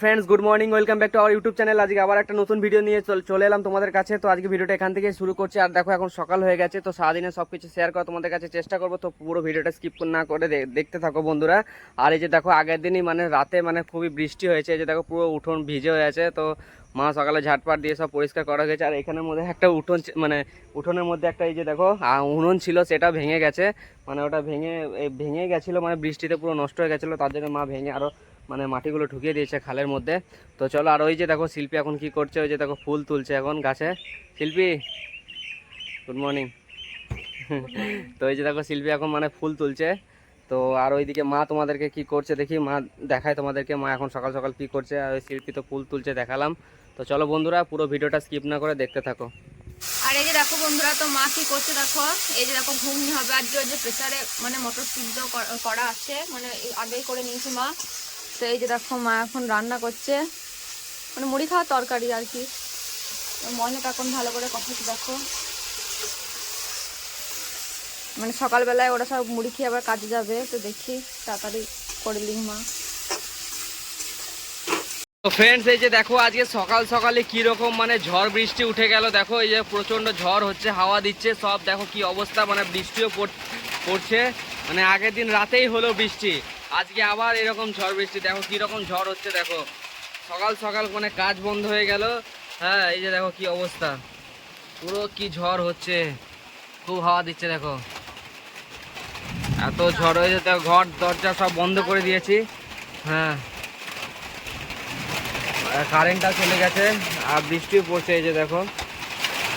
Friends good morning welcome back to our YouTube channel আজকে আবার একটা নতুন ভিডিও নিয়ে চল- এলাম তোমাদের কাছে। তো আজকে ভিডিওটা এখান থেকে শুরু করছি। আর দেখো, এখন সকাল হয়ে গেছে, তো সারাদিনে সব কিছু শেয়ার করা তোমাদের কাছে চেষ্টা করব। তো পুরো ভিডিওটা স্কিপ না করে দেখতে থাকো বন্ধুরা। আর এই যে দেখো, আগের দিনই মানে রাতে মানে খুবই বৃষ্টি হয়েছে। এই যে দেখো, পুরো উঠোন ভিজে হয়ে আছে তো মা সকালে ঝাটপাট দিয়ে সব পরিষ্কার করা হয়েছে। আর এখানের মধ্যে একটা উঠোন মানে উঠোনের মধ্যে একটা এই যে দেখো উনুন ছিল, সেটা ভেঙে গেছে। মানে ওটা ভেঙে ভেঙে গেছিল মানে বৃষ্টিতে পুরো নষ্ট হয়ে গেছিল। তার জন্য মা ভেঙে আরও মানে মাটিগুলো ঢুকিয়ে দিয়েছে খালের মধ্যে। তো চলো, আর ওই যে দেখো শিল্পী এখন কি করছে, ওই যে দেখো ফুল তুলছে এখন গাছে। শিল্পী গুড মর্নিং তো এই যে দেখো শিল্পী এখন মানে ফুল তুলছে। তো আর ওইদিকে মা তোমাদেরকে কি করছে দেখি, মা দেখায় তোমাদেরকে, মা এখন সকাল সকাল কি করছে, আর ওই শিল্পী তো ফুল তুলছে দেখালাম। তো চলো বন্ধুরা, পুরো ভিডিওটা স্কিপ না করে দেখতে থাকো। আর এই যে দেখো বন্ধুরা, তো মা কি করছে দেখো, এই যে দেখো ঘুগনি হবে আর যে প্রেসারে মানে মটর সিদ্ধ করা আছে মানে আগেই করে নিয়েছে মা। তো এই যে দেখো মা এখন রান্না করছে। মানে মুড়ি খাওয়া তরকারি আর কি। মনেটা এখন ভালো করে কষাচ্ছে দেখো। মানে সকালবেলায় ওরা সব মুড়ি খেয়ে আবার কাজে যাবে, তো দেখি তাড়াতাড়ি করে লিং মা। তো ফ্রেন্ডস এই যে দেখো আজকে সকাল সকালে কি রকম মানে ঝড় বৃষ্টি উঠে গেল। দেখো এই যে প্রচণ্ড ঝড় হচ্ছে, হাওয়া দিচ্ছে, সব দেখো কি অবস্থা মানে বৃষ্টিও পড়- পড়ছে। মানে আগের দিন রাতেই হলো বৃষ্টি। আজকে আবার এরকম ঝড় বৃষ্টি, দেখো কি রকম ঝড় হচ্ছে, দেখো। সকাল সকাল মানে কাজ বন্ধ হয়ে গেল। হ্যাঁ এই যে দেখো কি অবস্থা। পুরো কি ঝড় হচ্ছে। খুব হাওয়া দিচ্ছে, দেখো। এত ঝড় হয়েছে, দেখো, ঘর, দরজা সব বন্ধ করে দিয়েছি। হ্যাঁ। কারেন্টটা চলে গেছে, আর বৃষ্টিও পড়ছে, এই যে দেখো।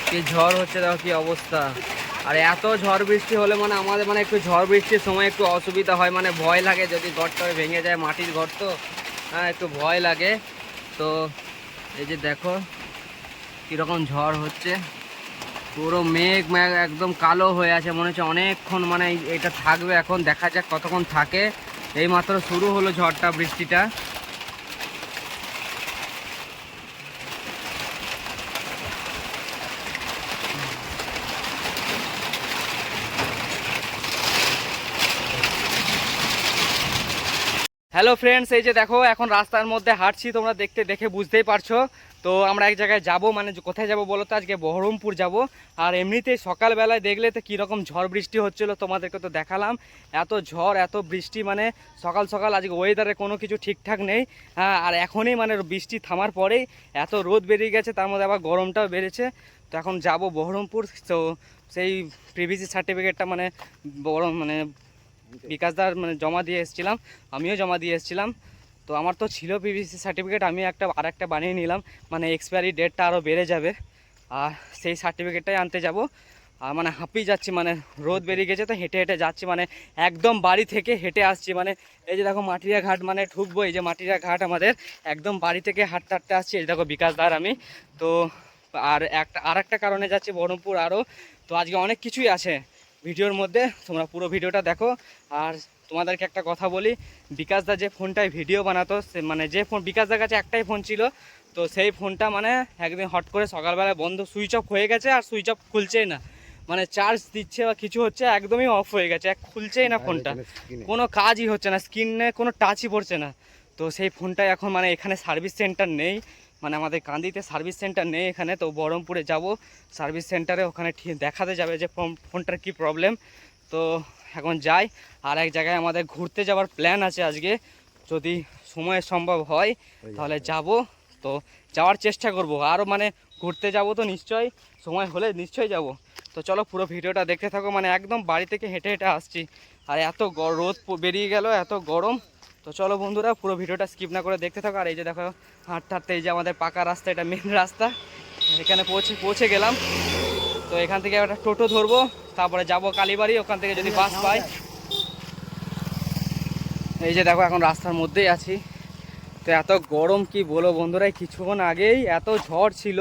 কি ঝড় হচ্ছে, দেখো কি অবস্থা। আর এত ঝড় বৃষ্টি হলে মানে আমাদের মানে একটু ঝড় বৃষ্টির সময় একটু অসুবিধা হয় মানে ভয় লাগে যদি ঘরটা ভেঙে যায়, মাটির ঘর তো হ্যাঁ একটু ভয় লাগে। তো এই যে দেখো কীরকম ঝড় হচ্ছে। পুরো মেঘ মেঘ একদম কালো হয়ে আছে, মনে হচ্ছে অনেকক্ষণ মানে এটা থাকবে এখন, দেখা যাক কতক্ষণ থাকে। এই মাত্র শুরু হলো ঝড়টা, বৃষ্টিটা। হ্যালো ফ্রেন্ডস এই যে দেখো, এখন রাস্তার মধ্যে হাঁটছি, তোমরা দেখতে দেখে বুঝতেই পারছ। তো আমরা এক জায়গায় যাব মানে কোথায় যাব বলো তো, আজকে বহরমপুর যাব। আর এমনিতেই সকালবেলায় দেখলে তো কীরকম ঝড় বৃষ্টি হচ্ছিল, তোমাদেরকে তো দেখালাম। এত ঝড়, এত বৃষ্টি মানে সকাল সকাল আজকে ওয়েদারে কোনো কিছু ঠিকঠাক নেই। হ্যাঁ আর এখনই মানে বৃষ্টি থামার পরেই এত রোদ বেরিয়ে গেছে, তার মধ্যে আবার গরমটাও বেড়েছে। তো এখন যাব বহরমপুর, তো সেই প্রিভিসি সার্টিফিকেটটা মানে বড় মানে বিকাশদার মানে জমা দিয়ে এসেছিলাম, আমিও জমা দিয়ে এসেছিলাম। তো আমার তো ছিল পিভিসি সার্টিফিকেট আমি একটা আর একটা বানিয়ে নিলাম। মানে এক্সপায়ারি ডেটটা আরও বেড়ে যাবে। আর সেই সার্টিফিকেটটাই আনতে যাব। আর মানে হাঁপিয়ে যাচ্ছি মানে রোদ বেরিয়ে গেছে, তো হেঁটে হেঁটে যাচ্ছি। মানে একদম বাড়ি থেকে হেঁটে আসছি। মানে এই যে দেখো মাটিরা ঘাট মানে ঢুকবো এই যে মাটিরা ঘাট আমাদের, একদম বাড়ি থেকে হাঁটতে হাঁটতে আসছি। এই দেখো বিকাশদার আমি। তো আর একটা আর একটা কারণে যাচ্ছি, বহরমপুর আরও তো আজকে অনেক কিছুই আছে। ভিডিওর মধ্যে তোমরা পুরো ভিডিওটা দেখো। আর তোমাদেরকে একটা কথা বলি বিকাশদা যে ফোনটায় ভিডিও বানাতো সে মানে যে ফোন বিকাশদার কাছে একটাই ফোন ছিল তো সেই ফোনটা মানে একদিন হট করে সকালবেলায় বন্ধ সুইচ অফ হয়ে গেছে আর সুইচ অফ খুলছেই না। মানে চার্জ দিচ্ছে বা কিছু হচ্ছে একদমই অফ হয়ে গেছে এক খুলছেই না ফোনটা। কোনো কাজই হচ্ছে না স্ক্রিনে কোনো টাচই পড়ছে না। তো সেই ফোনটা এখন মানে এখানে সার্ভিস সেন্টার নেই। মানে আমাদের কান্দিতে সার্ভিস সেন্টার নেই এখানে তো বহরমপুরে যাব। সার্ভিস সেন্টারে ওখানে ঠিক দেখাতে যাবে যে ফোন- ফোনটার কি প্রবলেম তো এখন যাই আর এক জায়গায় আমাদের ঘুরতে যাওয়ার প্ল্যান আছে আজকে। যদি সময় সম্ভব হয় তাহলে যাব। তো যাওয়ার চেষ্টা করব। আরও মানে ঘুরতে যাব তো নিশ্চয়ই সময় হলে নিশ্চয়ই যাব। তো চলো পুরো ভিডিওটা দেখতে থাকো। মানে একদম বাড়ি থেকে হেঁটে হেঁটে আসছি। আর এত রোদ বেরিয়ে গেল এত গরম। তো চলো বন্ধুরা পুরো ভিডিওটা স্কিপ না করে দেখতে থাকো। আর এই যে দেখো হাঁটতে হাঁটতে এই যে আমাদের পাকা রাস্তা এটা মেন রাস্তা। এখানে পৌঁছে পৌঁছে গেলাম। তো এখান থেকে একটা টোটো ধরবো তারপরে যাব কালীবাড়ি ওখান থেকে যদি বাস পাই। এই যে দেখো এখন রাস্তার মধ্যেই আছি। তো এত গরম কি বলব বন্ধুরা কিছুক্ষণ আগেই এত ঝড় ছিল।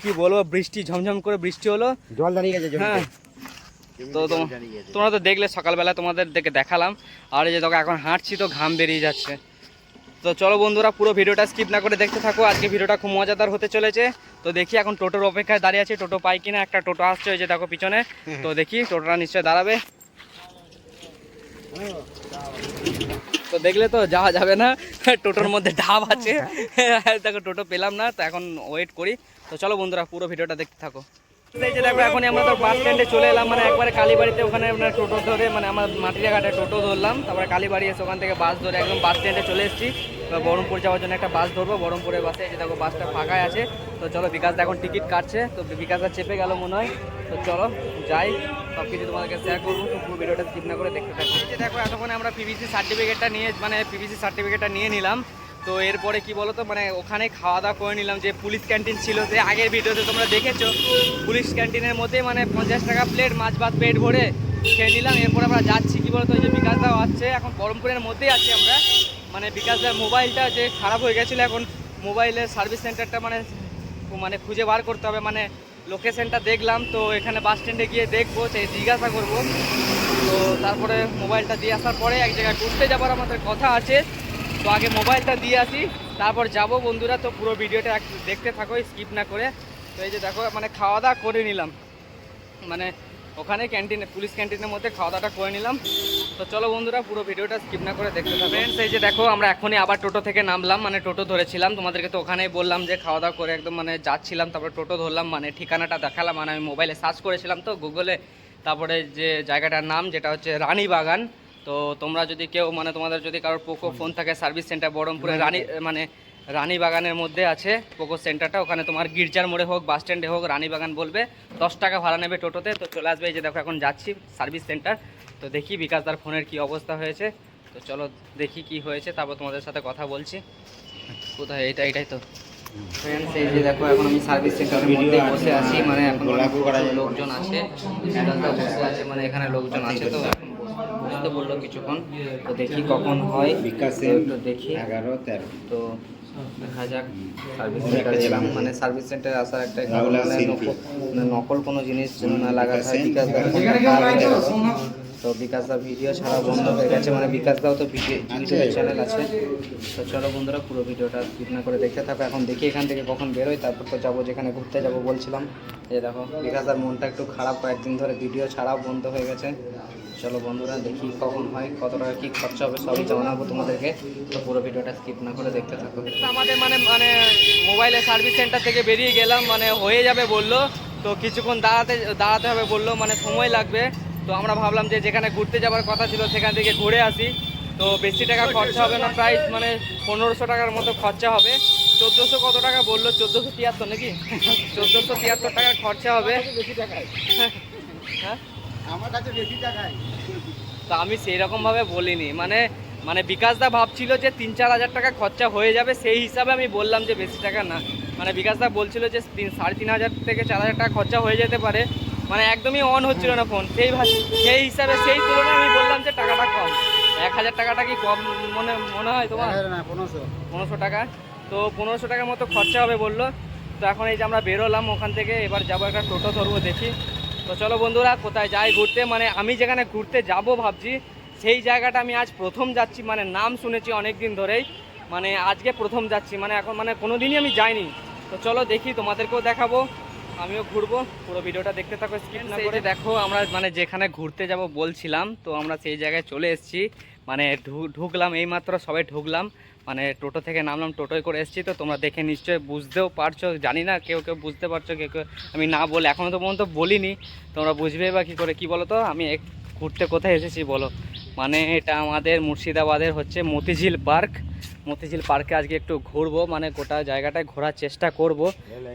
কি বলব বৃষ্টি ঝমঝম করে বৃষ্টি হলো। জল দাঁড়িয়ে গেছে হ্যাঁ তো তোমরা তো দেখলে সকালবেলা তোমাদের দেখে দেখালাম। আর এই যে দেখো এখন হাঁটছি তো ঘাম বেরিয়ে যাচ্ছে। তো চলো বন্ধুরা পুরো ভিডিওটা স্কিপ না করে দেখতে থাকো। আজকে ভিডিওটা খুব মজাদার হতে চলেছে। তো দেখি এখন টোটোর অপেক্ষায় দাঁড়িয়ে আছে। টোটো পাই কিনা? একটা টোটো আসছে ওই যে দেখো পিছনে। তো দেখি টোটোটা নিশ্চয়ই দাঁড়াবে। তো দেখলে তো যাওয়া যাবে না। টোটোর মধ্যে ঢাব আছে। দেখো টোটো পেলাম না তো এখন ওয়েট করি। তো চলো বন্ধুরা পুরো ভিডিওটা দেখতে থাকো। এখন আমরা তো চলে এলাম মানে একবারে কালীবাড়িতে ওখানে টোটো ধরে মানে আমার মাটিরা ঘাটে টোটো ধরলাম, তারপরে কালীবাড়ি এসে ওখান থেকে বাস ধরে একদম বাস স্ট্যান্ডে চলে এসেছি। বহরমপুর যাওয়ার জন্য একটা বাস ধরবো, বহরমপুরের বাসে এই যে দেখো বাসটা ফাঁকাই আছে। তো চলো বিকাশদা এখন টিকিট কাটছে, তো বিকাশদা চেপে গেল মনে হয়। তো চলো, যাই সব কিছু তোমাদেরকে শেয়ার করব ভিডিওটা স্কিপ না করে দেখতে থাকো। এই যে দেখো, এতক্ষণে আমরা পিভিসি সার্টিফিকেটটা নিয়ে মানে পিভিসি সার্টিফিকেটটা নিয়ে নিলাম। তো এরপরে কি বলতো মানে ওখানে খাওয়া দাওয়া করে নিলাম যে পুলিশ ক্যান্টিন ছিল যে আগের ভিডিওতে তোমরা দেখেছ। পুলিশ ক্যান্টিনের মধ্যে মানে পঞ্চাশ টাকা প্লেট মাছ ভাত, পেট ভরে খেয়ে নিলাম। এরপর আমরা যাচ্ছি, কি বলতো, ওই যে বিকাশদাও আসছে। এখন বহরমপুরের মধ্যেই আছি আমরা। মানে বিকাশদার মোবাইলটা যে খারাপ হয়ে গেছিল, এখন মোবাইলের সার্ভিস সেন্টারটা মানে মানে খুঁজে বার করতে হবে। মানে লোকেশনটা দেখলাম, তো এখানে বাস স্ট্যান্ডে গিয়ে দেখব সেই জিজ্ঞাসা করব। তো তারপরে মোবাইলটা দিয়ে আসার পরে এক জায়গায় ঘুরতে যাবার আমাদের কথা আছে। তো আগে মোবাইলটা দিয়ে আসি, তারপর যাব বন্ধুরা, তো পুরো ভিডিওটা দেখতে থাকো স্কিপ না করে। তো এই যে দেখো মানে খাওয়া দাওয়া করে নিলাম। মানে ওখানে ক্যান্টিনে পুলিশ ক্যান্টিনের মধ্যে খাওয়া দাওয়াটা করে নিলাম। তো চলো বন্ধুরা, পুরো ভিডিওটা স্কিপ না করে দেখতে থাকো। ফ্রেন্ডস এই যে দেখো, আমরা এখনই আবার টোটো থেকে নামলাম মানে টোটো ধরেছিলাম। তোমাদেরকে তো ওখানেই বললাম যে খাওয়া দাওয়া করে একদম মানে যাচ্ছিলাম, তারপর টোটো ধরলাম মানে ঠিকানাটা দেখালাম। মানে আমি মোবাইলে সার্চ করেছিলাম তো গুগলে তারপরে যে জায়গাটার নাম, যেটা হচ্ছে রানীবাগান। তো তোমরা যদি কেউ মানে তোমাদের যদি কারোর পোকো ফোন থাকে সার্ভিস সেন্টার বহরমপুরে রানী মানে রানীবাগানের মধ্যে আছে পোকো সেন্টারটা। ওখানে তোমার গির্জার মোড়ে হোক বাস স্ট্যান্ডে হোক রানীবাগান বলবে। দশ টাকা ভাড়া নেবে টোটোতে। তো চলে আসবে এই যে দেখো এখন যাচ্ছি সার্ভিস সেন্টার। তো দেখি বিকাশ তার ফোনের কি অবস্থা হয়েছে। তো চলো দেখি কি হয়েছে তারপর তোমাদের সাথে কথা বলছি। কোথায়? এটা এটাই তো। ফ্রেন্ডস এই যে দেখো এখন আমি সার্ভিস সেন্টারের মধ্যে বসে আছি। মানে এখন লোকজন আছে। বসে আছে মানে এখানে লোকজন আছে তো। এখন বুঝতে বলল কিছুক্ষণ। তো দেখি কখন হয়। বিকাশে তো একটু দেখি। এগারো তেরো। তো দেখা যাক। সার্ভিস সেন্টার একটা ছিলাম মানে সার্ভিস সেন্টারে আসার একটা মানে নকল- মানে নকল কোনো জিনিস না লাগাতে হয়। বিকাশ। তো? বিকাশ দা ভিডিও ছাড়া বন্ধ হয়ে গেছে। মানে বিকাশ দাও তো ভিডিও চ্যানেল আছে। তো চলো বন্ধুরা পুরো ভিডিওটা স্কিপ না করে দেখতে থাকো। এখন দেখি এখান থেকে কখন বেরোয়। তারপর তো যাব যেখানে ঘুরতে যাব বলছিলাম। এই দেখো বিকাশ দার মনটা একটু খারাপ। কয়েকদিন ধরে ভিডিও ছাড়াও বন্ধ হয়ে গেছে। চলো বন্ধুরা দেখি কখন হয় কত টাকা কি খরচা হবে সবই জানাব তোমাদেরকে। তো পুরো ভিডিওটা স্কিপ না করে দেখতে থাকো। আমাদের মানে মানে মোবাইলের সার্ভিস সেন্টার থেকে বেরিয়ে গেলাম মানে হয়ে যাবে বলল। তো কিছুক্ষণ দাঁড়াতে দাঁড়াতে হবে বলল মানে সময় লাগবে। তো আমরা ভাবলাম যে যেখানে ঘুরতে যাওয়ার কথা ছিল সেখান থেকে ঘুরে আসি। তো বেশি টাকা খরচা হবে না প্রায় মানে পনেরোশো টাকার মতো খরচা হবে। চোদ্দোশো কত টাকা বলল? চোদ্দোশো তিয়াত্তর নাকি? চোদ্দোশো তিয়াত্তর টাকা খরচা হবে। হ্যাঁ? আমার কাছে বেশি টাকায়। তো আমি সেই রকমভাবে বলিনি। মানে মানে বিকাশদা ভাবছিল যে তিন চার হাজার টাকা খরচা হয়ে যাবে সেই হিসাবে আমি বললাম যে বেশি টাকা না। মানে বিকাশদা বলছিল যে তিন সাড়ে তিন হাজার থেকে চার হাজার টাকা খরচা হয়ে যেতে পারে। মানে একদমই অন হচ্ছিল না ফোন সেই সেই হিসাবে সেই তুলনায় আমি বললাম যে টাকাটা কম। এক হাজার টাকাটা কি কম মনে মনে হয় তোমার? না পনেরোশো। পনেরোশো টাকা। তো পনেরোশো টাকার মতো খরচা হবে বলল। তো এখন এই যে আমরা বেরোলাম ওখান থেকে এবার যাব একটা টোটো ধরবো দেখি। তো চলো বন্ধুরা কোথায় যাই ঘুরতে? মানে আমি যেখানে ঘুরতে যাব ভাবছি সেই জায়গাটা আমি আজ প্রথম যাচ্ছি মানে নাম শুনেছি অনেক দিন ধরেই। মানে আজকে প্রথম যাচ্ছি মানে এখন মানে কোনো দিনই আমি যাইনি। তো চলো দেখি তোমাদেরকেও দেখাবো আমিও ঘুরবো। পুরো ভিডিওটা দেখতে থাকো স্কিপ না করে। দেখো আমরা মানে যেখানে ঘুরতে যাব বলছিলাম তো আমরা সেই জায়গায় চলে এসেছি। মানে ঢু- ঢুকলাম এইমাত্র সবাই ঢুকলাম। মানে টোটো থেকে নামলাম টোটোয় করে এসেছি তো তোমরা দেখে নিশ্চয়ই বুঝতেও পারছ জানি না কেউ কেউ বুঝতে পারছ কেউ কেউ আমি না বলে এখনও তো পর্যন্ত বলিনি তোমরা বুঝবে বা কী করে কি বলো তো? আমি এক- ঘুরতে কোথায় এসেছি বলো? মানে এটা আমাদের মুর্শিদাবাদের হচ্ছে মতিঝিল পার্ক মতিঝিল পার্কে আজকে একটু ঘুরবো মানে গোটা জায়গাটায় ঘোরার চেষ্টা করব।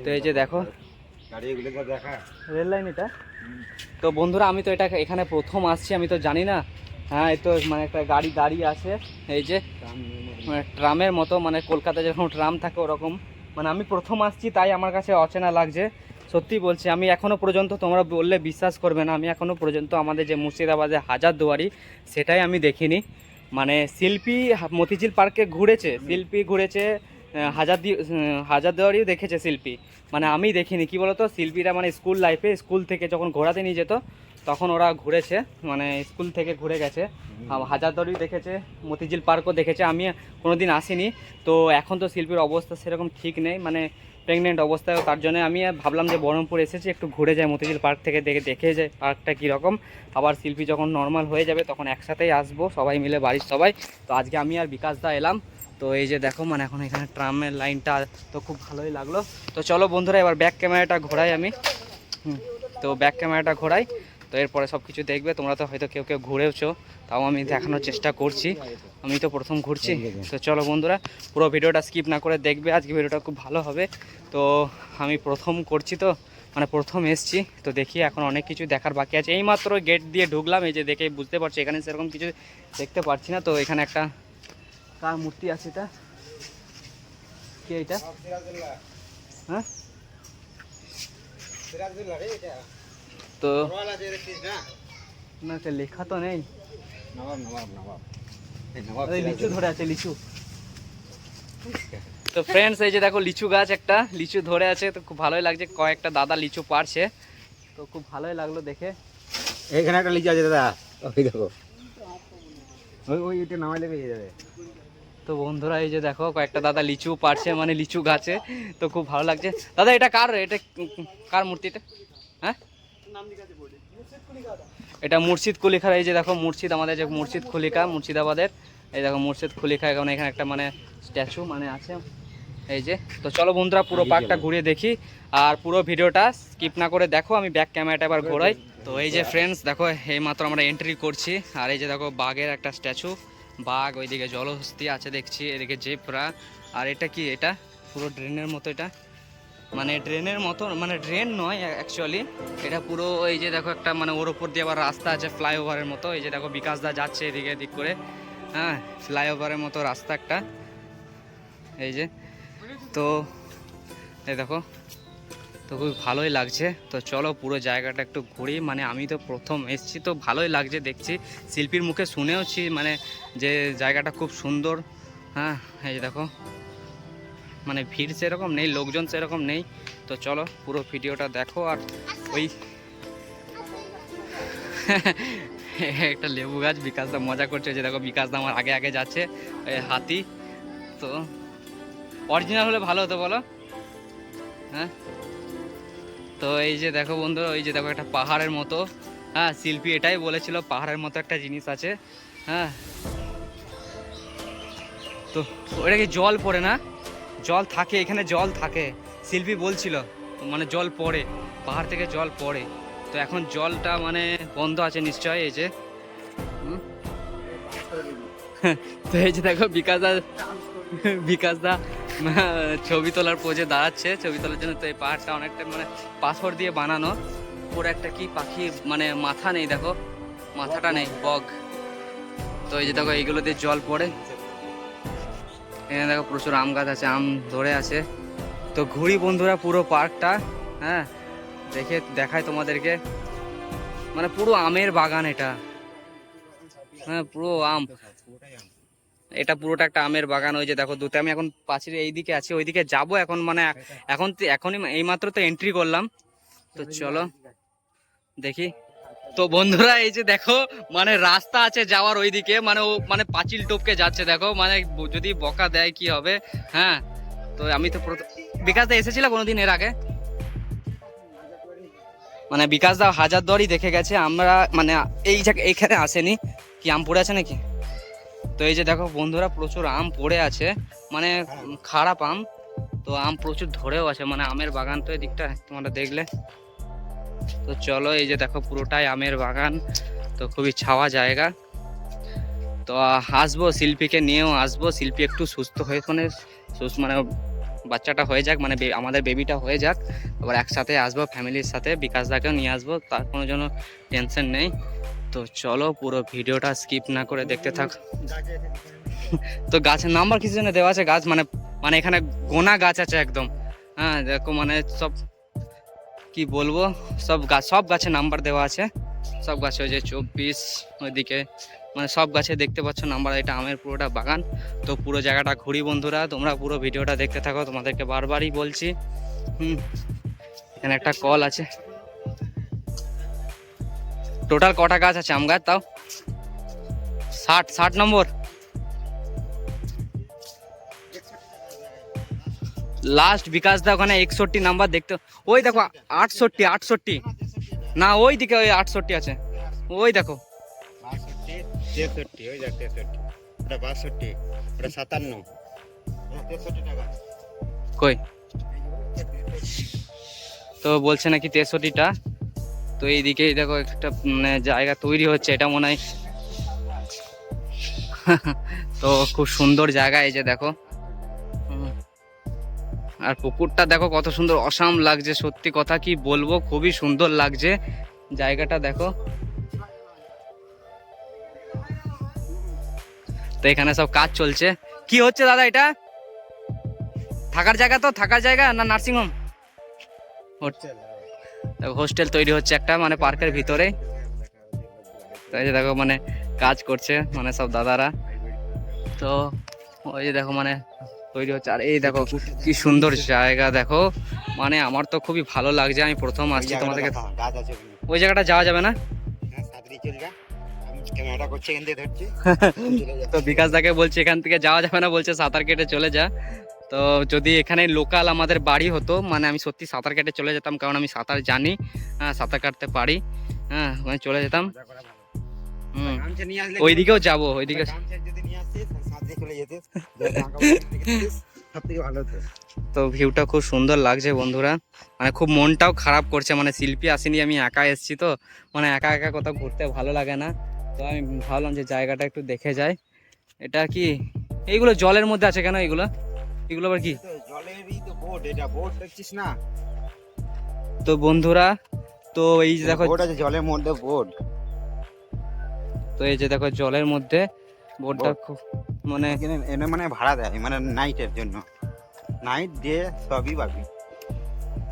তো এই যে দেখা। রেল লাইন এটা? তো বন্ধুরা আমি তো এটা এখানে প্রথম আসছি আমি তো জানি না হ্যাঁ এই তো মানে একটা গাড়ি দাঁড়িয়ে আছে, এই যে মানে ট্রামের মতো মানে কলকাতায় যেরকম ট্রাম থাকে ওরকম। মানে আমি প্রথম আসছি, তাই আমার কাছে অচেনা লাগছে। সত্যি বলছি, আমি এখনও পর্যন্ত তোমরা বললে বিশ্বাস করবে না, আমি এখনও পর্যন্ত আমাদের যে মুর্শিদাবাদে হাজার দুয়ারি, সেটাই আমি দেখিনি। মানে শিল্পী মতিঝিল পার্কে ঘুরেছে, শিল্পী ঘুরেছে হাজার দি হাজার দুয়ারিও দেখেছে শিল্পী। মানে আমি দেখিনি, কি বলতো, শিল্পীরা মানে স্কুল লাইফে স্কুল থেকে যখন ঘোরাতে নিয়ে যেত তখন ওরা ঘুরেছে মানে স্কুল থেকে ঘুরে গেছে। হাজারদুয়ারি দেখেছে মতিঝিল পার্কও দেখেছে। আমি কোনো দিন আসিনি। তো এখন তো শিল্পীর অবস্থা সেরকম ঠিক নেই মানে প্রেগনেন্ট অবস্থায় তার জন্য আমি ভাবলাম যে বহরমপুর এসেছি একটু ঘুরে যাই মতিঝিল পার্ক থেকে দেখে দেখে যায় পার্কটা কীরকম। আবার শিল্পী যখন নর্মাল হয়ে যাবে তখন একসাথেই আসব সবাই মিলে বাড়ির সবাই। তো আজকে আমি আর বিকাশ দা এলাম। তো এই যে দেখো মানে এখন এখানে ট্রামের লাইনটা তো খুব ভালোই লাগল। তো চলো বন্ধুরা এবার ব্যাক ক্যামেরাটা ঘোরাই আমি। হুম, তো ব্যাক ক্যামেরাটা ঘোরাই। তো এরপরে সব কিছু দেখবে তোমরা তো হয়তো কেউ কেউ ঘুরেওছো তাও আমি দেখানোর চেষ্টা করছি। আমি তো প্রথম ঘুরছি। তো চলো বন্ধুরা পুরো ভিডিওটা স্কিপ না করে দেখবে আজকে ভিডিওটা খুব ভালো হবে। তো আমি প্রথম করছি তো মানে প্রথম এসছি তো দেখি এখন অনেক কিছু দেখার বাকি আছে। এইমাত্র গেট দিয়ে ঢুকলাম এই যে দেখে বুঝতে পারছি এখানে সেরকম কিছু দেখতে পারছি না। তো এখানে একটা কার মূর্তি আছে এটা? কে এটা? হ্যাঁ? তো। না লেখা তো নেই। নবাব নবাব নবাব। এই নবাব লিচু ধরে আছে লিচু। তো ফ্রেন্ডস এই যে দেখো লিচু গাছ একটা। লিচু ধরে আছে তো খুব ভালোই লাগছে। কয়েকটা দাদা লিচু পারছে তো খুব ভালোই লাগল দেখে। এইখানে একটা লিচু আছে দাদা। ওই দেখো। ওই ওই এটা নামাইলে পেয়ে যাবে। তো বন্ধুরা এই যে দেখো কয়েকটা দাদা লিচু পারছে মানে লিচু গাছে। তো খুব ভালো লাগছে। দাদা এটা কার এটা কার মূর্তিটা হ্যাঁ? এটা মুর্শিদ কুলিখার এই যে দেখো মুর্শিদ আমাদের যে মুর্শিদ কুলিকা মুর্শিদাবাদের এই দেখো মুর্শিদ কুলিখা এখন এখানে একটা মানে স্ট্যাচু মানে আছে। এই যে তো চলো বন্ধুরা পুরো পার্কটা ঘুরিয়ে দেখি আর পুরো ভিডিওটা স্কিপ না করে দেখো আমি ব্যাক ক্যামেরাটা এবার ঘোরাই। তো এই যে ফ্রেন্ডস দেখো এই মাত্র আমরা এন্ট্রি করছি আর এই যে দেখো বাঘের একটা স্ট্যাচু বাঘ ওইদিকে জলহস্তি আছে দেখছি এদিকে জেপরা আর এটা কি এটা? পুরো ড্রেনের মতো এটা? মানে ড্রেনের মতো মানে ড্রেন নয় অ্যাকচুয়ালি এটা পুরো এই যে দেখো একটা মানে ওর ওপর দিয়ে আবার রাস্তা আছে ফ্লাইওভারের মতো। এই যে দেখো বিকাশ দা যাচ্ছে এদিকে এদিক করে। হ্যাঁ ফ্লাইওভারের মতো রাস্তা একটা। এই যে, তো এই দেখো, তো খুবই ভালোই লাগছে। তো চলো পুরো জায়গাটা একটু ঘুরি। মানে আমি তো প্রথম এসছি, তো ভালোই লাগছে দেখছি। শিল্পীর মুখে শুনেওছি মানে যে জায়গাটা খুব সুন্দর। হ্যাঁ এই যে দেখো। মানে ভিড় সেরকম নেই, লোকজন সেরকম নেই। তো চলো, পুরো ভিডিওটা দেখো আর ওই একটা লেবু গাছ বিকাশদা মজা করছে যে দেখো বিকাশদা আমার আগে আগে যাচ্ছে, এই হাতি। তো অরিজিনাল হলে ভালো হতো বলো? হ্যাঁ? তো এই যে দেখো বন্ধুরা, ওই যে দেখো একটা পাহাড়ের মতো। হ্যাঁ শিল্পী এটাই বলেছিল, পাহাড়ের মতো একটা জিনিস আছে। হ্যাঁ? তো ওটা কি জল পড়ে না? জল থাকে, এখানে জল থাকে। শিল্পী বলছিল মানে জল পড়ে, পাহাড় থেকে জল পড়ে। তো এখন জলটা মানে বন্ধ আছে নিশ্চয় এই যে। তো এই যে দেখো, বিকাশ দা বিকাশ দা, ছবি তোলার পোজে দাঁড়াচ্ছে। ছবি তোলার জন্য তো এই পাহাড়টা অনেকটা মানে পাথর দিয়ে বানানো। পুরো একটা কি পাখি মানে মাথা নেই, দেখো। মাথাটা নেই, বগ। তো এই যে দেখো, এইগুলো দিয়ে জল পড়ে। এখানে দেখো প্রচুর আম গাছ আছে, আম ধরে আছে। তো ঘুরি বন্ধুরা, পুরো পার্কটা হ্যাঁ দেখে দেখায় তোমাদেরকে। মানে পুরো আমের বাগান এটা। হ্যাঁ পুরো আম। এটা পুরোটা একটা আমের বাগান, ওই যে দেখো দুটো। আমি এখন পাশের এইদিকে আছি, ওইদিকে যাব এখন মানে এখন, এখনই এইমাত্র তো এন্ট্রি করলাম। তো চলো, দেখি। তো বন্ধুরা, এই যে দেখো মানে রাস্তা আছে যাওয়ার ওইদিকে মানে ও মানে পাঁচিল টপকে যাচ্ছে দেখো মানে যদি বকা দেয় কি হবে? হ্যাঁ তো আমি তো বিকাশ দা এসেছিল কোনোদিন এর আগে? মানে বিকাশ দা হাজারদুয়ারি দেখে গেছে, আমরা মানে এই এইখানে আসেনি। কি আম পড়ে আছে নাকি? তো এই যে দেখো বন্ধুরা, প্রচুর আম পড়ে আছে মানে খারাপ আম। তো আম প্রচুর ধরেও আছে মানে আমের বাগান তো এই দিকটা তোমরা দেখলে। তো চলো, এই যে দেখো পুরোটাই আমের বাগান, তো খুবই ছাওয়া জায়গা। তো আসব শিল্পীকে নিয়েও আসব, শিল্পী একটু সুস্থ হয়ে মানে সুস্থ মানে বাচ্চাটা হয়ে যাক মানে আমাদের বেবিটা হয়ে যাক। আবার একসাথে আসব ফ্যামিলির সাথে, বিকাশ দাকেও নিয়ে আসব, তার কোনো জন্য টেনশন নেই। তো চলো, পুরো ভিডিওটা স্কিপ না করে দেখতে থাক। তো গাছের নাম্বার কিছু জন্য দেওয়া আছে? গাছ মানে মানে এখানে গোনা গাছ আছে একদম। হ্যাঁ দেখো মানে সব কি বলব? সব গাছ সব গাছে নাম্বার দেওয়া আছে। সব গাছে ওই যে চব্বিশ, ওইদিকে মানে সব গাছে দেখতে পাচ্ছ নাম্বার এটা আমের পুরোটা বাগান। তো পুরো জায়গাটা ঘুরি বন্ধুরা, তোমরা পুরো ভিডিওটা দেখতে থাকো, তোমাদেরকে বারবারই বলছি। হুম, এখানে একটা কল আছে। টোটাল কটা গাছ আছে? আম গাছ তাও? ষাট ষাট নম্বর? লাস্ট বিকাশ দা ওখানে একষট্টি নাম্বার দেখতে ওই দেখো আটষট্টি আটষট্টি। না ওই দিকে ওই আটষট্টি আছে। ওই দেখো। তেষট্টি ওই দেখ তেষট্টি। ওটা বাষট্টি ওটা সাতান্ন। তেষট্টি টাকা। কই? তো বলছে নাকি তেষট্টিটা। তো এইদিকে দেখো একটা মানে জায়গা তৈরি হচ্ছে এটা মনে হয় তো খুব সুন্দর জায়গা এই যে দেখো। আর পুকুরটা দেখো কত সুন্দর অসাম লাগছে, সত্যি কথা কি বলব, খুবই সুন্দর লাগছে। জায়গাটা দেখো। তো এখানে সব কাজ চলছে। কি হচ্ছে দাদা এটা? থাকার জায়গা তো, থাকার জায়গা না নার্সিং হোম হোস্টেল তৈরি হচ্ছে একটা মানে পার্কের ভিতরে। এই যে দেখো মানে কাজ করছে মানে সব দাদারা। তো ওই যে দেখো মানে তৈরি হচ্ছে। আর এই দেখো কি সুন্দর জায়গা দেখো। মানে আমার তো খুবই ভালো লাগছে আমি প্রথম আসছি তোমাদেরকে। ওই জায়গাটা যাওয়া যাবে না? হ্যাঁ তো বিকাশ দাকে বলছে এখান থেকে যাওয়া যাবে না বলছে সাঁতার কেটে চলে যা। তো যদি এখানে লোকাল আমাদের বাড়ি হতো মানে আমি সত্যি সাঁতার কেটে চলে যেতাম কারণ আমি সাঁতার জানি হ্যাঁ সাঁতার কাটতে পারি হ্যাঁ মানে চলে যেতাম। ওইদিকেও যাব ওইদিকে তো ভিউটা খুব সুন্দর লাগছে বন্ধুরা। মানে খুব মনটাও খারাপ করছে মানে শিল্পী আসেনি আমি একা এসেছি তো। মানে একা একা কোথাও ঘুরতে ভালো লাগে না। তো আমি ভাবলাম যে জায়গাটা একটু দেখে যাই। এটা কি? এইগুলো জলের মধ্যে আছে কেন এগুলো এগুলো আবার কি? তো জলেরই এটা বোট দেখছিস না? তো বন্ধুরা তো এই দেখো জলের মধ্যে বোট তো এই যে দেখো জলের মধ্যে বোটটা খুব মানে এনে মানে ভাড়া দেয় মানে নাইটের জন্য। নাইট ডে সবই পাবি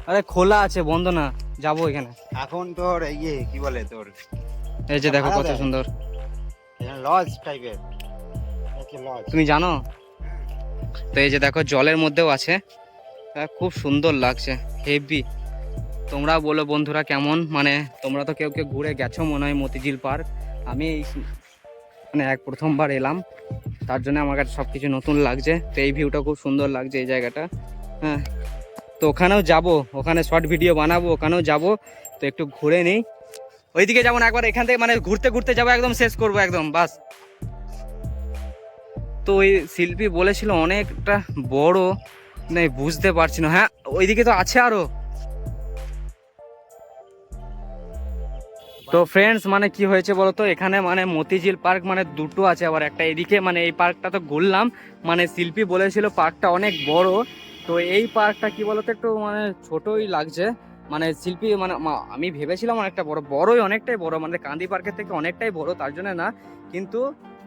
আরে খোলা আছে বন্ধ না যাব এখানে। এখন তোর ইয়ে কি বলে তোর? এই যে দেখো কত সুন্দর। লজ টাইপের লজ তুমি জানো? তো এই যে দেখো জলের মধ্যেও আছে। খুব সুন্দর লাগছে হেভি তোমরা বলো বন্ধুরা কেমন? মানে তোমরা তো কেউ কেউ ঘুরে গেছো মনে হয় মতিঝিল পার্ক। আমি এই মানে এক প্রথমবার এলাম। তার জন্য আমার কাছে সব কিছু নতুন লাগছে। তো এই ভিউটা খুব সুন্দর লাগছে এই জায়গাটা। হ্যাঁ। তো ওখানেও যাব। ওখানে শর্ট ভিডিও বানাবো, ওখানেও যাব। তো একটু ঘুরে নিই। ওইদিকে যাব একবার এখান থেকে মানে ঘুরতে ঘুরতে যাব, একদম শেষ করব একদম, বাস। তো ওই শিল্পী বলেছিল অনেকটা বড় না বুঝতে পারছি না। হ্যাঁ ওইদিকে তো আছে আরও। তো ফ্রেন্ডস মানে কি হয়েছে বলো তো এখানে মানে মতিঝিল পার্ক মানে দুটো আছে আবার একটা এদিকে মানে এই পার্কটা তো ঘুরলাম। মানে শিল্পী বলেছিল পার্কটা অনেক বড়। তো এই পার্কটা কি বলতো, একটু মানে ছোটই লাগছে। মানে শিল্পী মানে আমি ভেবেছিলাম অনেকটা বড়, বড়ই অনেকটাই বড়। মানে কান্দি পার্কের থেকে অনেকটাই বড়, তার জন্য না। কিন্তু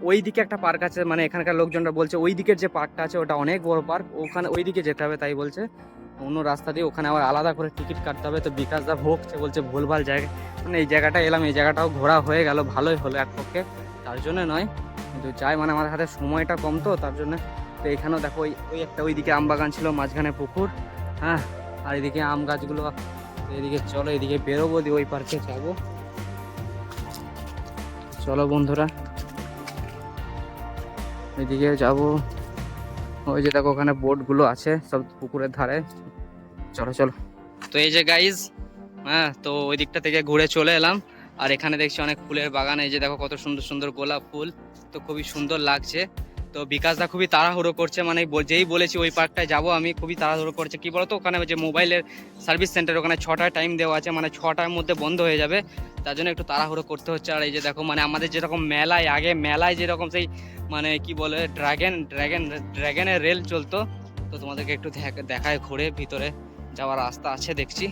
ওই দিকে একটা পার্ক আছে মানে এখানকার লোকজনরা বলছে ওই দিকের যে পার্কটা আছে, ওটা অনেক বড় পার্ক। ওখানে ওই দিকে যেতে হবে, তাই বলছে। অন্য রাস্তা দিয়ে ওখানে আবার আলাদা করে টিকিট কাটতে হবে। তো বিকাশ দা ভোগছে, বলছে ভুলভাল জায়গা। মানে এই জায়গাটা এলাম, এই জায়গাটাও ঘোরা হয়ে গেল, ভালোই হলো এক পক্ষে। তার জন্য নয়, কিন্তু যাই মানে আমার হাতে সময়টা কম তো, তার জন্য। তো এখানেও দেখো, ওই ওই একটা ওইদিকে আম বাগান ছিল, মাঝখানে পুকুর হ্যাঁ? আর এদিকে আম গাছগুলো এদিকে চলো, এদিকে বেরোবো, দিয়ে ওই পার্কে যাব। চলো বন্ধুরা, এদিকে যাব। ওই যে দেখো, ওখানে বোটগুলো আছে, সব পুকুরের ধারে। চলো চলো। তো এই যে গাইজ হ্যাঁ তো ওই দিকটা থেকে ঘুরে চলে এলাম। আর এখানে দেখছি অনেক ফুলের বাগান, এই যে দেখো কত সুন্দর সুন্দর গোলাপ ফুল, তো খুবই সুন্দর লাগছে। তো বিকাশদা খুবই তাড়াহুড়ো করছে মানে যেই বলেছি ওই পার্কটায় যাব আমি, খুবই তাড়াহুড়ো করছে। কি বলতো, ওখানে যে মোবাইলের সার্ভিস সেন্টার ওখানে ছটায় টাইম দেওয়া আছে মানে ছটার মধ্যে বন্ধ হয়ে যাবে। তার জন্য একটু তাড়াহুড়ো করতে হচ্ছে। আর এই যে দেখো মানে আমাদের যেরকম মেলায়, আগে মেলায় যেরকম সেই মানে কি বলে ড্রাগন ড্রাগন ড্রাগনের রেল চলতো, তো তোমাদেরকে একটু দেখ- দেখায় ঘুরে ভিতরে। যাওয়ার রাস্তা আছে দেখছি।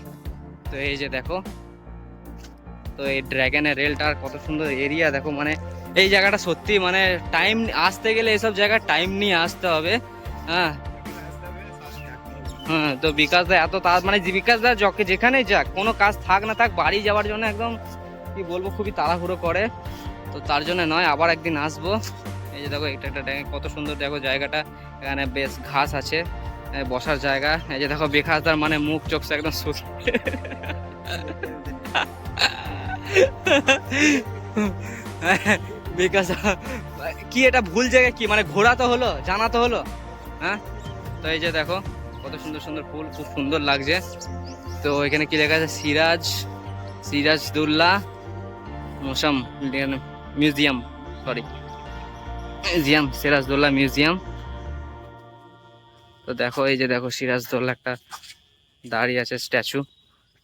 তো এই যে দেখো, তো এই ড্রাগনের রেলটার কত সুন্দর এরিয়া দেখো মানে এই জায়গাটা সত্যি মানে টাইম আসতে গেলে এসব জায়গায় টাইম নিয়ে আসতে হবে। হ্যাঁ। হ্যাঁ তো বিকাশ দা এত তাড়া মানে বিকাশ দা যকে যেখানেই যাক, কোনো কাজ থাক না থাক, বাড়ি যাওয়ার জন্য একদম, কি বলব, খুবই তাড়াহুড়ো করে। তো তার জন্য নয়, আবার একদিন আসব। এই যে দেখো, এটা একটা কত সুন্দর দেখো জায়গাটা। এখানে বেশ ঘাস আছে। বসার জায়গা। এই যে দেখো বিকাশ দার মানে মুখ, চোখ একদম বিকাশ কি এটা ভুল জায়গা কি? মানে ঘোরা তো হলো, জানা তো হলো? হ্যাঁ? তো এই যে দেখো, কত সুন্দর সুন্দর ফুল, খুব সুন্দর লাগছে। তো এখানে কি লেখা আছে? Siraj Sirajuddaulah, মোসাম museum sorry museum Sirajuddaulah museum তো দেখো, এই যে দেখো সিরাজদৌল্লা একটা দাঁড়িয়ে আছে স্ট্যাচু।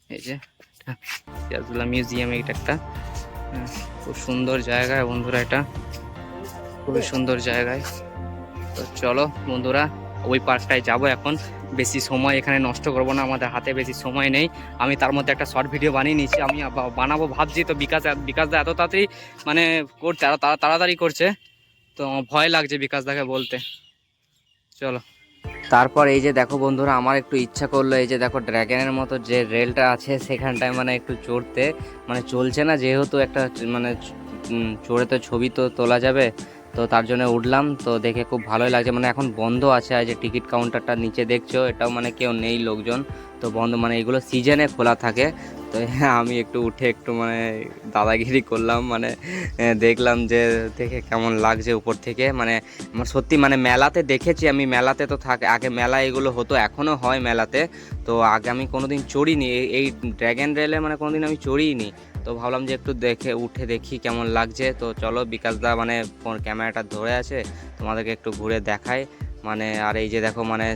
এই যে সিরাজদৌল্লা মিউজিয়াম এইটা একটা। খুব সুন্দর জায়গা বন্ধুরা এটা। খুবই সুন্দর জায়গায়। তো চলো বন্ধুরা, ওই পার্কটায় যাব এখন। বেশি সময় এখানে নষ্ট করব না, আমাদের হাতে বেশি সময় নেই। আমি তার মধ্যে একটা শর্ট ভিডিও বানিয়ে নিয়েছি, আমি বানাবো ভাবছি। তো বিকাশ বিকাশ দা এত তাড়াতাড়ি মানে তাড়া- তাড়াতাড়ি করছে। তো ভয় লাগছে বিকাশ দাকে বলতে। চলো। তারপর এই যে দেখো বন্ধুরা, আমার একটু ইচ্ছা করল এই যে দেখো ড্র্যাগনের মতো যে রেলটা আছে সেখানটায় মানে একটু চড়তে। মানে চলছে না, যেহেতু একটা মানে চড়ে তো ছবি তো তোলা যাবে। তো তার জন্য উঠলাম, তো দেখে খুব ভালোই লাগছে। মানে এখন বন্ধ আছে আর যে টিকিট কাউন্টারটা নিচে দেখছ, এটাও মানে কেউ নেই লোকজন। তো বন্ধ মানে এগুলো সিজনে খোলা থাকে। তো আমি একটু উঠে একটু মানে দাদাগিরি করলাম মানে দেখলাম যে দেখে কেমন লাগছে উপর থেকে। মানে আমার সত্যি মানে মেলাতে দেখেছি আমি, মেলাতে তো থাকে, আগে মেলা এগুলো হতো এখনও হয় মেলাতে। তো আগে আমি কোনোদিন চড়িনি, এই- ড্র্যাগন রেলে মানে কোনোদিন আমি চড়িনি তো ভাবলাম যে একটু দেখে, উঠে দেখি কেমন লাগছে। তো চলো বিকাশদা মানে ফোন ক্যামেরাটা ধরে আছে, তোমাদেরকে একটু ঘুরে দেখাই। মানে আর এই যে দেখো মানে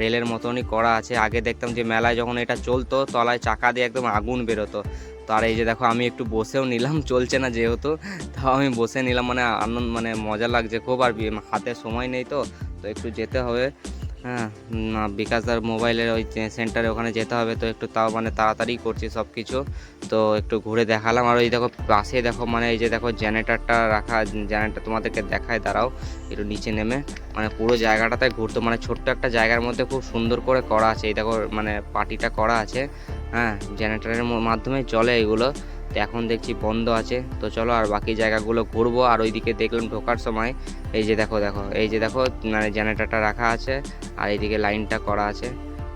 রেলের মতনই করা আছে। আগে দেখতাম যে মেলায় যখন এটা চলতো, তলায় চাকা দিয়ে একদম আগুন বেরোতো। তো আর এই যে দেখো আমি একটু বসেও নিলাম, চলছে না যেহেতু। তাও আমি বসে নিলাম মানে আনন্দ মানে মজা লাগছে খুব। আর হাতে সময় নেই তো তো একটু যেতে হবে। হ্যাঁ বিকাশদার মোবাইলের ওই সেন্টারে ওখানে যেতে হবে, তো একটু তাও মানে তাড়াতাড়ি করছি সব কিছু তো একটু ঘুরে দেখালাম। আর ওই দেখো পাশে দেখো মানে এই যে দেখো জেনারেটারটা রাখা, জেনারেটার তোমাদেরকে দেখায়, দাঁড়াও। একটু নিচে নেমে। মানে পুরো জায়গাটাতে ঘুরতো মানে ছোট্ট একটা জায়গার মধ্যে খুব সুন্দর করে করা আছে। এই দেখো মানে পার্টিটা করা আছে। হ্যাঁ জেনারেটারের মাধ্যমে চলে এগুলো। তো এখন দেখছি বন্ধ আছে। তো চলো আর বাকি জায়গাগুলো ঘুরবো। আর ওইদিকে দেখলাম ঢোকার সময়। এই যে দেখো দেখো, এই যে দেখো মানে জেনারেটারটা রাখা আছে। আর এইদিকে লাইনটা করা আছে।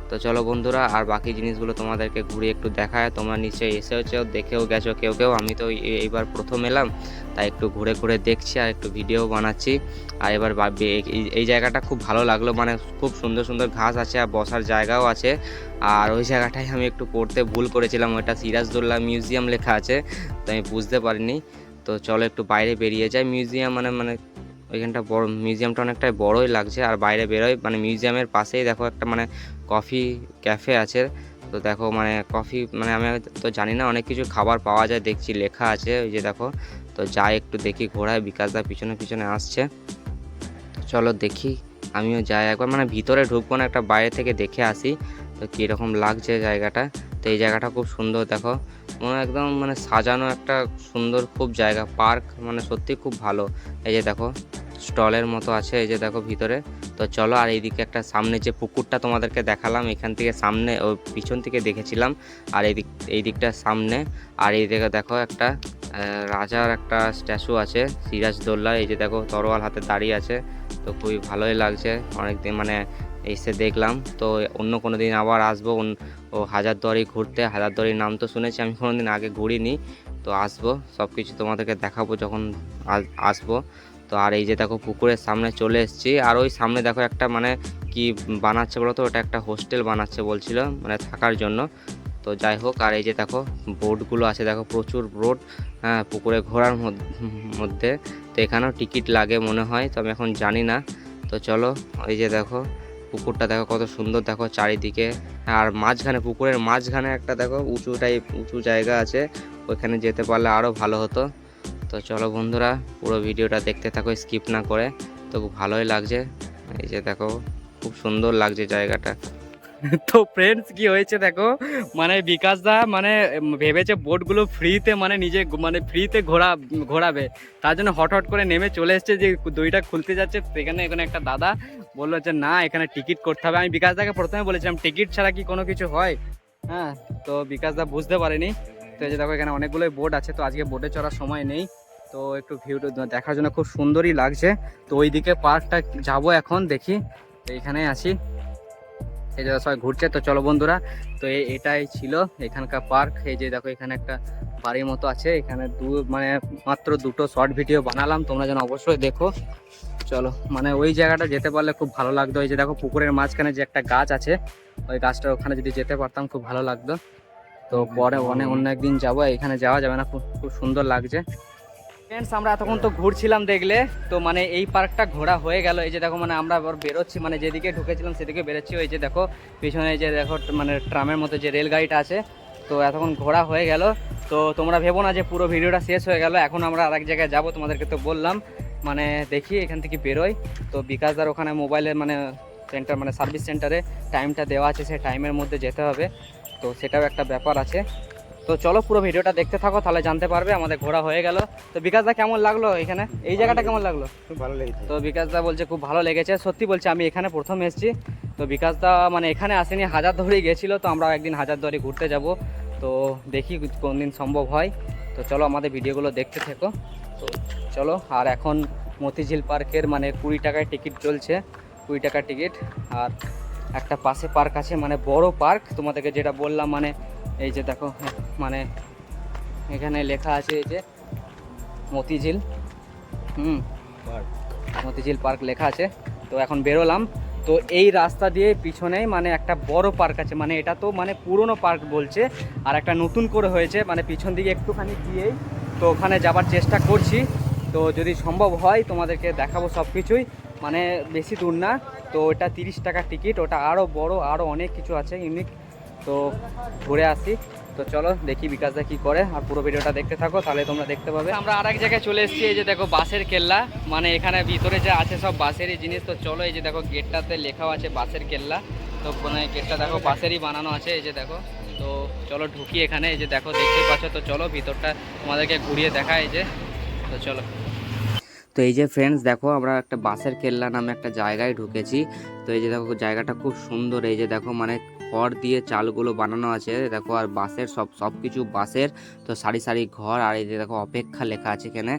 তো চলো বন্ধুরা, আর বাকি জিনিসগুলো তোমাদেরকে ঘুরে একটু দেখায়। তোমরা নিশ্চয়ই এসেওছো দেখেও গেছো কেউ কেউ। আমি তো এইবার প্রথম এলাম, তাই একটু ঘুরে ঘুরে দেখছি আর একটু ভিডিও বানাচ্ছি। আর এবার এই জায়গাটা খুব ভালো লাগল মানে খুব সুন্দর সুন্দর ঘাস আছে আর বসার জায়গাও আছে। আর ওই জায়গাটায় আমি একটু পড়তে ভুল করেছিলাম ওটা সিরাজদৌল্লা মিউজিয়াম লেখা আছে তো আমি বুঝতে পারিনি। তো চলো একটু বাইরে বেরিয়ে যাই, মিউজিয়াম মানে মানে ওইখানটা বড় মিউজিয়ামটা অনেকটাই বড়ই লাগছে। আর বাইরে বেরোয় মানে মিউজিয়ামের পাশেই দেখো একটা মানে কফি ক্যাফে আছে। তো দেখো মানে কফি মানে আমি তো জানি না, অনেক কিছু খাবার পাওয়া যায়, দেখছি লেখা আছে ওই যে দেখো। তো যাই একটু দেখি ঘোড়ায় বিকাশদা পিছনে পিছনে আসছে। চলো দেখি, আমিও যাই একবার। মানে ভিতরে ঢুকবো না, একটা বাইরে থেকে দেখে আসি, তো কীরকম লাগছে জায়গাটা। তো এই জায়গাটা খুব সুন্দর, দেখো। একদম মানে সাজানো একটা সুন্দর খুব জায়গা, পার্ক মানে সত্যি খুব ভালো। এই যে দেখো, স্টলের মতো আছে, এই যে দেখো ভিতরে। তো চলো আর এইদিকে একটা সামনে যে পুকুরটা তোমাদেরকে দেখালাম, এখান থেকে সামনে ও পিছন থেকে দেখেছিলাম। আর এই দিক, এই দিকটা সামনে। আর এই দিকে দেখো একটা রাজার একটা স্ট্যাচু আছে সিরাজদৌল্লা এই যে দেখো, তরোয়াল হাতে দাঁড়িয়ে আছে। তো খুবই ভালোই লাগছে। অনেকদিন মানে এসে দেখলাম। তো অন্য কোনো দিন আবার আসব। ও হাজারদুয়ারি ঘুরতে, হাজারদুয়ারির নাম তো শুনেছি, আমি কোনো দিন আগে ঘুরিনি। তো আসব সব কিছু তোমাদেরকে দেখাবো যখন আসব। তো আর এই যে দেখো, পুকুরের সামনে চলে এসেছি। আর ওই সামনে দেখো একটা মানে কি বানাচ্ছে বলো তো ওটা একটা হোস্টেল বানাচ্ছে বলছিল মানে থাকার জন্য। তো যাই হোক, আর এই যে দেখো, বোটগুলো আছে, দেখো প্রচুর বোট হ্যাঁ পুকুরে ঘোরার মধ্যে। তো এখানেও টিকিট লাগে মনে হয় তো আমি এখন জানি না। তো চলো, এই যে দেখো পুকুরটা দেখো কত সুন্দর, দেখো চারিদিকে। আর মাঝখানে, পুকুরের মাঝখানে একটা দেখো উঁচু টাইপ উঁচু জায়গা আছে। ওইখানে যেতে পারলে আরও ভালো হতো। তো চলো বন্ধুরা, পুরো ভিডিওটা দেখতে থাকো স্কিপ না করে। তো ভালোই লাগছে। এই যে দেখো, খুব সুন্দর লাগছে জায়গাটা। তো ফ্রেন্ডস কি হয়েছে দেখো? মানে বিকাশ দা মানে ভেবেছে বোটগুলো ফ্রিতে মানে নিজে মানে ফ্রিতে ঘোরা, ঘোরাবে। তার জন্য হট হট করে নেমে চলে এসছে যে দইটা খুলতে যাচ্ছে। সেখানে এখানে একটা দাদা বলল যে, না, এখানে টিকিট করতে হবে। আমি বিকাশ দাকে প্রথমে বলেছিলাম টিকিট ছাড়া কি কোনো কিছু হয়? হ্যাঁ তো বিকাশ দা বুঝতে পারেনি। তো এই যে দেখো, এখানে অনেকগুলোই বোট আছে, তো আজকে বোটে চড়ার সময় নেই। তো একটু ভিউটা দেখার জন্য খুব সুন্দরই লাগছে। তো ওইদিকে পার্কটা যাব এখন, দেখি। এইখানে আছি। এই যে সবাই ঘুরছে, তো চলো বন্ধুরা, তো এটাই ছিল এখানকার পার্ক। এই যে দেখো, এখানে একটা বাড়ির মতো আছে। এখানে দু মানে মাত্র দুটো শর্ট ভিডিও বানালাম, তোমরা যেন অবশ্যই দেখো। চলো মানে ওই জায়গাটা যেতে পারলে খুব ভালো লাগতো। এই যে দেখো, পুকুরের মাঝখানে যে একটা গাছ আছে, ওই গাছটার ওখানে যদি যেতে পারতাম, খুব ভালো লাগতো। তো পরে অনেক অন্য একদিন যাব এখানে যাওয়া যাবে না, খুব খুব সুন্দর লাগছে। ফ্রেন্ডস আমরা এতক্ষণ তো ঘুরছিলাম দেখলে। তো মানে এই পার্কটা ঘোরা হয়ে গেল। এই যে দেখো মানে আমরা আবার বেরোচ্ছি। মানে যেদিকে ঢুকেছিলাম, সেদিকে বেরোচ্ছি। ওই যে দেখো, পিছনে যে দেখো মানে ট্রামের মতো যে রেলগাড়িটা আছে। তো এতক্ষণ ঘোরা হয়ে গেল। তো তোমরা ভেবো না যে পুরো ভিডিওটা শেষ হয়ে গেল। এখন আমরা আরেক জায়গায় যাব, তোমাদেরকে তো বললাম। মানে দেখি, এখান থেকে বেরোই। তো বিকাশদার ওখানে মোবাইলের মানে সেন্টার মানে সার্ভিস সেন্টারে টাইমটা দেওয়া আছে। সেই টাইমের মধ্যে যেতে হবে। তো সেটাও একটা ব্যাপার আছে। তো চলো পুরো ভিডিওটা দেখতে থাকো তাহলে জানতে পারবে আমাদের ঘোরা হয়ে গেল। তো বিকাশদা কেমন লাগল এখানে? এই জায়গাটা কেমন লাগল? খুব ভালো লেগেছে। তো বিকাশদা বলছে খুব ভালো লেগেছে। সত্যি বলছে আমি এখানে প্রথম এসেছি। তো বিকাশদা মানে এখানে আসেনি হাজার ধরেই গেছিল তো আমরা একদিন হাজার ধরে ঘুরতে যাব। তো দেখি কোন দিন সম্ভব হয়। তো চলো আমাদের ভিডিওগুলো দেখতে থেকো। তো চলো আর এখন মতিঝিল পার্কের মানে কুড়ি টাকায় টিকিট চলছে কুড়ি টাকার টিকিট। আর একটা পাশে পার্ক আছে মানে বড় পার্ক। তোমাদেরকে যেটা বললাম মানে এই যে দেখো মানে এখানে লেখা আছে এই যে মতিঝিল হুম মতিঝিল পার্ক লেখা আছে। তো এখন বেরোলাম। তো এই রাস্তা দিয়ে পিছনেই মানে একটা বড় পার্ক আছে মানে এটা তো মানে পুরনো পার্ক বলছে আর একটা নতুন করে হয়েছে মানে পিছন দিকে একটুখানি গিয়েই। তো ওখানে যাবার চেষ্টা করছি। তো যদি সম্ভব হয় তোমাদেরকে দেখাবো সব কিছুই। মানে বেশি দূর না। তো ওটা তিরিশ টাকা টিকিট ওটা আরও বড় আরও অনেক কিছু আছে ইউনিক। তো ঘুরে আসি। তো চলো দেখি বিকাশদা কি করে। আর পুরো ভিডিওটা দেখতে থাকো তাহলে তোমরা দেখতে পাবে। আমরা আরেক জায়গায় চলে এসেছি এই যে দেখো বাসের কেল্লা। মানে এখানে ভিতরে যা আছে সব বাসেরই জিনিস। তো চলো এই যে দেখো গেটটাতে লেখাও আছে বাসের কেল্লা। তো মানে গেটটা দেখো বাসেরই বানানো আছে এই যে দেখো। তো চলো ঢুকি এখানে এই যে দেখো দেখতে পাচ্ছ। তো চলো ভিতরটা তোমাদেরকে ঘুরিয়ে দেখায় এই যে। তো চলো। তো এই যে ফ্রেন্ডস দেখো আমরা একটা বাসের কেল্লা নামে একটা জায়গায় ঢুকেছি। তো এই যে দেখো জায়গাটা খুব সুন্দর এই যে দেখো মানে খড় দিয়ে চালগুলো বানানো আছে। দেখো, আর বাসের সব সব কিছু বাসের তো সারি সারি ঘর, আর এই যে দেখো, অপেক্ষা লেখা আছে এখানে।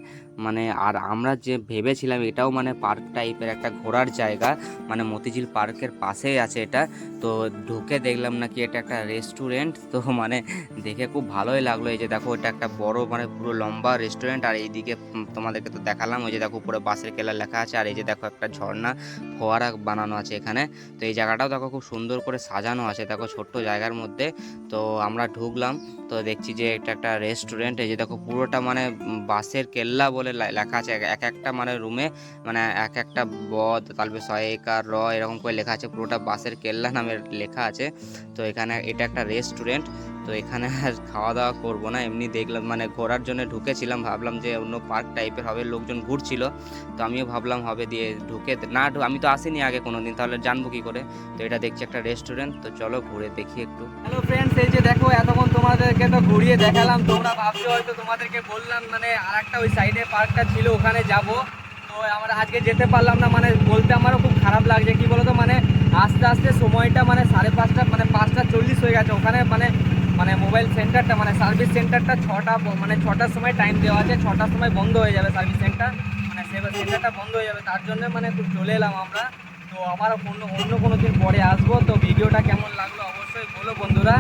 মানে আর আমরা যে ভেবেছিলাম এটাও মানে পার্ক টাইপের একটা ঘোরার জায়গা মানে মতিঝিল পার্কের পাশেই আছে এটা, তো ঢুকে দেখলাম নাকি এটা একটা রেস্টুরেন্ট তো মানে দেখে খুব ভালোই লাগল। এই যে দেখো, এটা একটা বড় মানে পুরো লম্বা রেস্টুরেন্ট আর এইদিকে তোমাদেরকে তো দেখালাম, ওই যে দেখো পুরো বাসের কেলা লেখা আছে আর এই যে দেখো একটা ঝর্ণা ফোয়ারা বানানো আছে এখানে। তো এই জায়গাটাও দেখো খুব সুন্দর করে সাজানো আছে, দেখো ছোট্ট জায়গার মধ্যে। তো আমরা ঢুকলাম, তো দেখছি যে এটা একটা রেস্টুরেন্ট এই যে দেখো পুরোটা মানে বাসের কেল্লা বলে লে- লেখা আছে, এক একটা মানে রুমে মানে এক একটা বদ, তারপরে সহায়িকা র, এরকম করে লেখা আছে, পুরোটা বাসের কেল্লা নামের লেখা আছে। তো এখানে এটা একটা রেস্টুরেন্ট তো এখানে আর খাওয়া দাওয়া করব না। এমনি দেখলাম মানে ঘোরার জন্য ঢুকেছিলাম, ভাবলাম যে অন্য পার্ক টাইপের হবে, লোকজন ঘুরছিল। তো আমিও ভাবলাম হবে দিয়ে ঢুকে না আমি তো আসিনি আগে কোনো দিন তাহলে জানব কি করে। তো এটা দেখছি একটা রেস্টুরেন্ট তো চলো ঘুরে দেখি একটু। হ্যালো ফ্রেন্ডস এই যে দেখো, এতক্ষণ তোমাদেরকে তো ঘুরিয়ে দেখালাম, তোমরা ভাবছ হয়তো তোমাদেরকে বললাম মানে আর একটা ওই সাইডে পার্কটা ছিল, ওখানে যাব। তো আমরা আজকে যেতে পারলাম না মানে বলতে আমারও খুব খারাপ লাগছে, কি বলতো মানে আস্তে আস্তে সময়টা মানে সাড়ে পাঁচটা মানে পাঁচটা চল্লিশ হয়ে গেছে, ওখানে মানে মানে মোবাইল সেন্টারটা মানে সার্ভিস সেন্টারটা ছটা মানে ছটার সময় টাইম দেওয়া আছে, ছটার সময় বন্ধ হয়ে যাবে সার্ভিস সেন্টার মানে সেন্টারটা বন্ধ হয়ে যাবে, তার জন্য মানে খুব চলে এলাম আমরা। তো আবার অন্য অন্য কোনো দিন পরে আসব। তো ভিডিওটা কেমন লাগল অবশ্যই বলো বন্ধুরা।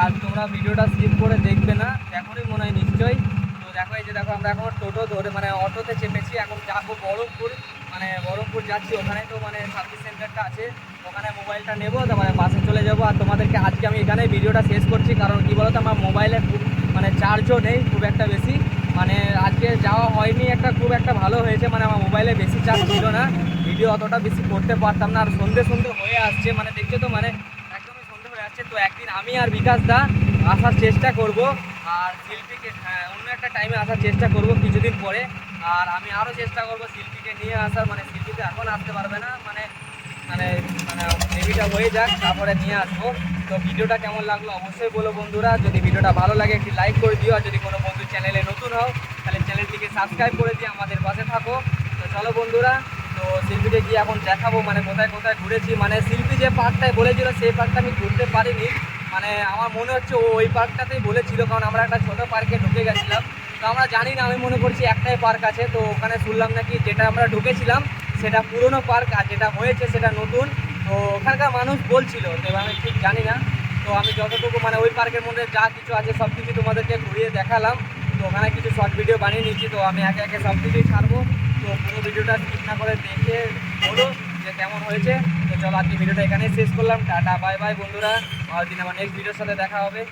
আর তোমরা ভিডিওটা স্কিপ করে দেখবে না, এখনই মনে হয় নিশ্চয়ই। তো দেখো এই যে দেখো, আমরা এখন টোটো ধরে মানে অটোতে চেপেছি, এখন যাব বহরমপুর। মানে বহরমপুর যাচ্ছি ওখানে তো মানে সার্ভিস সেন্টারটা আছে, ওখানে মোবাইলটা নেব তারপরে বাসে চলে যাব। আর তোমাদেরকে আজকে আমি এখানে ভিডিওটা শেষ করছি, কারণ কি বলতো, আমার মোবাইলে খুব মানে চার্জও নেই খুব একটা বেশি। মানে আজকে যাওয়া হয়নি একটা, খুব একটা ভালো হয়েছে মানে আমার মোবাইলে বেশি চার্জ ছিল না। ভিডিও অতটা বেশি করতে পারতাম না, আর সন্ধে সন্ধে হয়ে আসছে মানে দেখছ তো মানে একদমই সন্ধে হয়ে আসছে। তো একদিন আমি আর বিকাশ দা আসার চেষ্টা করব, আর শিল্পীকে হ্যাঁ অন্য একটা টাইমে আসার চেষ্টা করব কিছুদিন পরে। আর আমি আরও চেষ্টা করব শিল্পীকে নিয়ে আসার মানে শিল্পী তো এখন আসতে পারবে না মানে মানে মানে বেবিটা হয়ে যাক, তারপরে নিয়ে আসব। তো ভিডিওটা কেমন লাগল অবশ্যই বলো বন্ধুরা, যদি ভিডিওটা ভালো লাগে একটি লাইক করে দিও, আর যদি কোনো বন্ধু চ্যানেলে নতুন হও, তাহলে চ্যানেলটিকে সাবস্ক্রাইব করে দিয়ে আমাদের পাশে থাকো। তো চলো বন্ধুরা, তো শিল্পীকে গিয়ে এখন দেখাবো মানে কোথায় কোথায় ঘুরেছি। মানে শিল্পী যে পার্কটায় বলেছিল, সেই পার্কটা আমি ঘুরতে পারিনি। মানে আমার মনে হচ্ছে ও ওই পার্কটাতেই বলেছিল, কারণ আমরা একটা ছোটো পার্কে ঢুকে গেছিলাম। তো আমরা জানি না, আমি মনে করছি একটাই পার্ক আছে, তো ওখানে শুনলাম নাকি যেটা আমরা ঢুকেছিলাম সেটা পুরনো পার্ক আর যেটা হয়েছে সেটা নতুন। তো ওখানকার মানুষ বলছিল, তো আমি ঠিক জানি না। তো আমি যতটুকু মানে ওই পার্কের মধ্যে যা কিছু আছে সব কিছু তোমাদেরকে ঘুরিয়ে দেখালাম। তো ওখানে কিছু শর্ট ভিডিও বানিয়ে নিচ্ছি তো আমি একে একে সব কিছুই ছাড়বো। তো পুরো ভিডিওটা স্কিপ না করে দেখে বলো যে কেমন হয়েছে। তো চলো আজকে ভিডিওটা এখানেই শেষ করলাম। টাটা বাই বাই বন্ধুরা। আর দিন আমার নেক্সট ভিডিওর সাথে দেখা হবে।